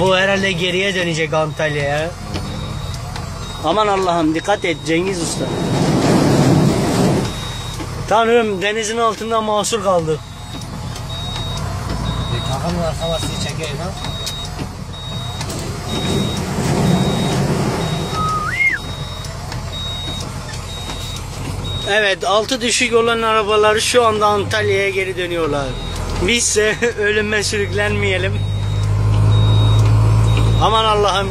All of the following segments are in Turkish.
Bu herhalde geriye dönecek Antalya'ya. Aman Allah'ım dikkat et Cengiz Usta. Tanrım denizin altında mahsur kaldık. Takımın arka çekeyim ha. Evet altı düşük olan arabalar şu anda Antalya'ya geri dönüyorlar. Bizse ölüme sürüklenmeyelim. Aman Allah'ım.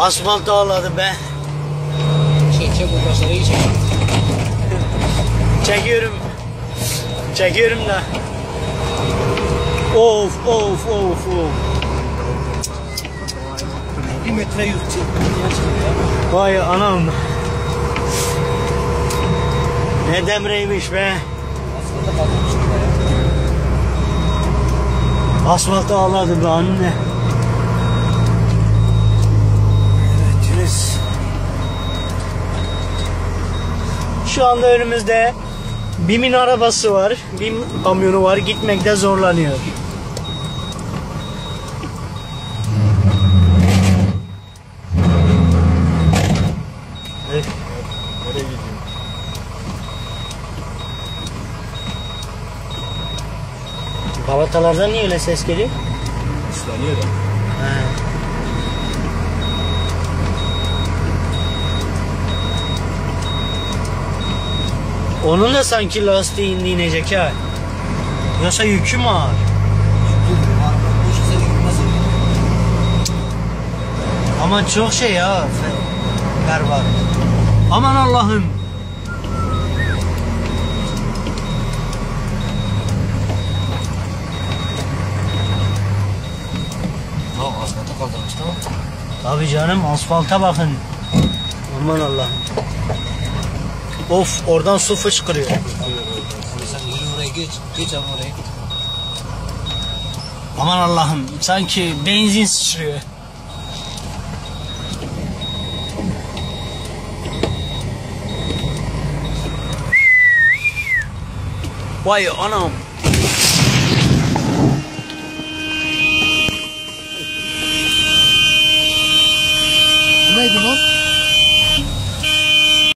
Asfalt ağladı be. Çek çek bu taşları iyi çek. Çekiyorum. Çekiyorum da. Of of of of. Bir metre yük çek. Vay anam. Ne demreymiş be. Asfalta ağladı be anne. Evet Yunus. Şu anda önümüzde BİM'in arabası var. BİM kamyonu var. Gitmekte zorlanıyor. Balatalardan niye öyle ses geliyor? Islanıyor da. He. Onun da sanki lastiği indi inecek ha. Yoksa yükü mü ağır? Ama çok şey ya. Berbat. Aman Allah'ım. Tamam asfalta kaldırmış tamam. Tabii canım asfalta bakın. Aman Allah'ım. Of oradan su fışkırıyor. Sen yürü oraya geç. Geç abi oraya. Aman Allah'ım sanki benzin sıçrıyor. Vay anam. Bu neydi lan?